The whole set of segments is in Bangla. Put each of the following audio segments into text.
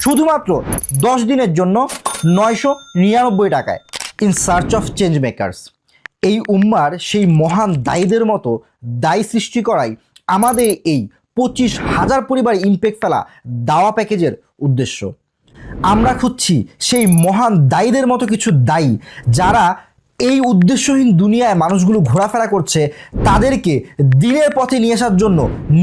শুধুমাত্র দশ দিনের জন্য নয়শো নিরানব্বই টাকায় in search of change makers এই উম্মার সেই মহান দায়ীদের মতো দায়ী সৃষ্টি করাই আমাদের এই পঁচিশ হাজার পরিবার ইম্প্যাক্ট ফেলা দাওয়া প্যাকেজের উদ্দেশ্য। আমরা খুঁজছি সেই মহান দায়ীদের মতো কিছু দায়ী যারা এই উদ্দেশ্যহীন দুনিয়ায় মানুষগুলো ঘোরাফেরা করছে তাদেরকে দিনের পথে নিয়ে আসার জন্য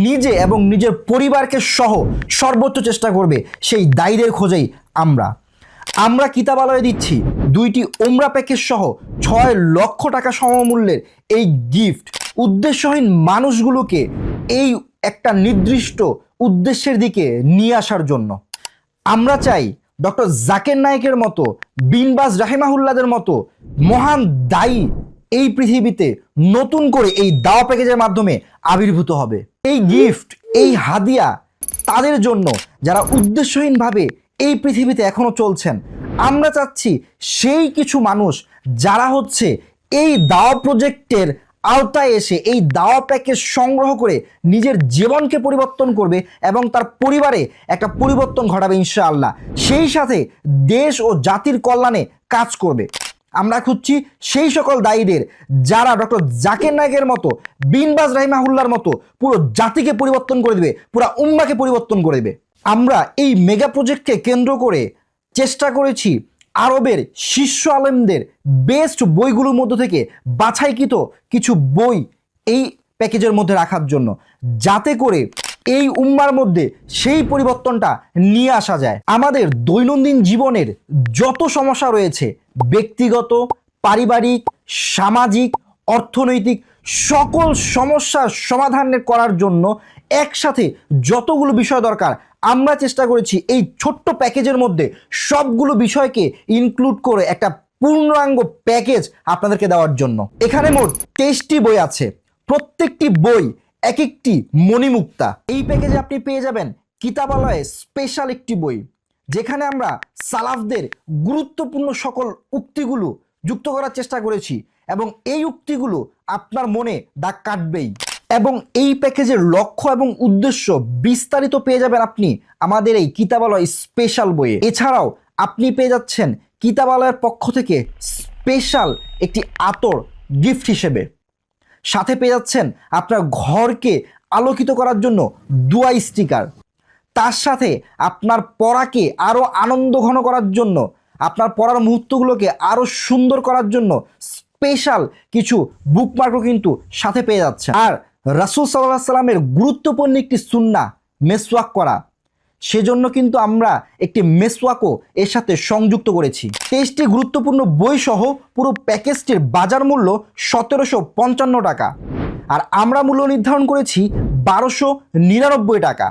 নিজে এবং নিজের পরিবারকে সহ সর্বোচ্চ চেষ্টা করবে সেই দায়ীদের খোঁজেই আমরা। আমরা কিতাবালয়ে দিচ্ছি, দুইটি ওমরা প্যাকেজ সহ ছয় লক্ষ টাকা সমমূল্যের এই গিফট। উদ্দেশ্যহীন মানুষগুলোকে এই একটা নির্দিষ্ট উদ্দেশ্যের দিকে নিয়ে আসার জন্য। আমরা চাই ডক্টর জাকের নায়কের মতো বিনবাস রাহেমাহুল্লাদের মতো মহান দায়ী এই পৃথিবীতে নতুন করে এই দাওয়া প্যাকেজের মাধ্যমে আবির্ভূত হবে। এই গিফট এই হাদিয়া তাদের জন্য যারা উদ্দেশ্যহীনভাবে এই পৃথিবীতে এখনও চলছেন, আমরা চাচ্ছি সেই কিছু মানুষ যারা হচ্ছে এই দাওয়া প্রজেক্টের আওতায় এসে এই দাওয়া প্যাকেজ সংগ্রহ করে নিজের জীবনকে পরিবর্তন করবে এবং তার পরিবারে একটা পরিবর্তন ঘটাবে ইনশাআল্লাহ। সেই সাথে দেশ ও জাতির কল্যাণে কাজ করবে। আমরা খুঁজছি সেই সকল দায়ীদের, যারা ডক্টর জাকির নায়কের মতো, বিনবাজ রাহিমাহুল্লার মতো পুরো জাতিকে পরিবর্তন করে দেবে, পুরো উম্মাকে পরিবর্তন করে দেবে। আমরা এই মেগা প্রজেক্টকে কেন্দ্র করে চেষ্টা করেছি আরবের শীর্ষ আলেমদের বেস্ট বইগুলোর মধ্য থেকে বাছাইকৃত কিছু বই এই প্যাকেজের মধ্যে রাখার জন্য, যাতে করে এই উম্মার মধ্যে সেই পরিবর্তনটা নিয়ে আসা যায়। আমাদের দৈনন্দিন জীবনের যত সমস্যা রয়েছে, ব্যক্তিগত, পারিবারিক, সামাজিক, অর্থনৈতিক, সকল সমস্যার সমাধান করার জন্য একসাথে যতগুলো বিষয় দরকার, আমরা চেষ্টা করেছি এই ছোট্ট প্যাকেজের মধ্যে সবগুলো বিষয়কে ইনক্লুড করে একটা পূর্ণাঙ্গ প্যাকেজ আপনাদেরকে দেওয়ার জন্য। এখানে মোট তেইশটি বই আছে। প্রত্যেকটি বই এক একটি মণিমুক্তা। এই প্যাকেজে আপনি পেয়ে যাবেন কিতাবালয়ে স্পেশাল একটি বই, যেখানে আমরা সালাফদের গুরুত্বপূর্ণ সকল উক্তিগুলো যুক্ত করার চেষ্টা করেছি এবং এই উক্তিগুলো আপনার মনে দাগ কাটবেই। এবং এই প্যাকেজের লক্ষ্য এবং উদ্দেশ্য বিস্তারিত পেয়ে যাবেন আপনি আমাদের এই কিতাবালয় স্পেশাল বইয়ে। এছাড়াও আপনি পেয়ে যাচ্ছেন কিতাবালয়ের পক্ষ থেকে স্পেশাল একটি আতর গিফট হিসেবে। সাথে পেয়ে যাচ্ছেন আপনার ঘরকে আলোকিত করার জন্য দুয়া স্টিকার। তার সাথে আপনার পড়াকে আরও আনন্দ ঘন করার জন্য, আপনার পড়ার মুহূর্তগুলোকে আরও সুন্দর করার জন্য স্পেশাল কিছু বুকমার্কও কিন্তু সাথে পেয়ে যাচ্ছে আর রাসুল সাল্লাহ সাল্লামের গুরুত্বপূর্ণ একটি সুন্না মেসওয়াক করা। সেজন্য কিন্তু আমরা একটি মেসওয়াকও এর সাথে সংযুক্ত করেছি। তেইশটি গুরুত্বপূর্ণ বই সহ পুরো প্যাকেজটির বাজার মূল্য সতেরোশো পঞ্চান্ন টাকা আর আমরা মূল্য নির্ধারণ করেছি বারোশো নিরানব্বই টাকা।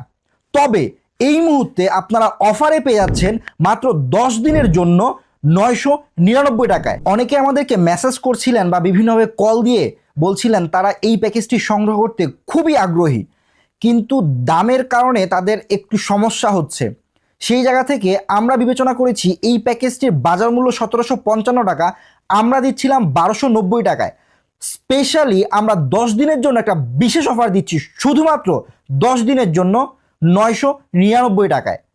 তবে এই মুহূর্তে আপনারা অফারে পেয়ে যাচ্ছেন মাত্র দশ দিনের জন্য নয়শো নিরানব্বই টাকায়। অনেকে আমাদেরকে মেসেজ করছিলেন বা বিভিন্নভাবে কল দিয়ে বলছিলেন তারা এই প্যাকেজটি সংগ্রহ করতে খুবই আগ্রহী। কিন্তু দামের কারণে তাদের একটু সমস্যা হচ্ছে। সেই জায়গা থেকে আমরা বিবেচনা করেছি এই প্যাকেজটির বাজার মূল্য সতেরোশো পঞ্চান্ন টাকা, আমরা দিচ্ছিলাম বারোশো নব্বই টাকায়। স্পেশালি আমরা দশ দিনের জন্য একটা বিশেষ অফার দিচ্ছি, শুধুমাত্র দশ দিনের জন্য নয়শো নিরানব্বই টাকায়।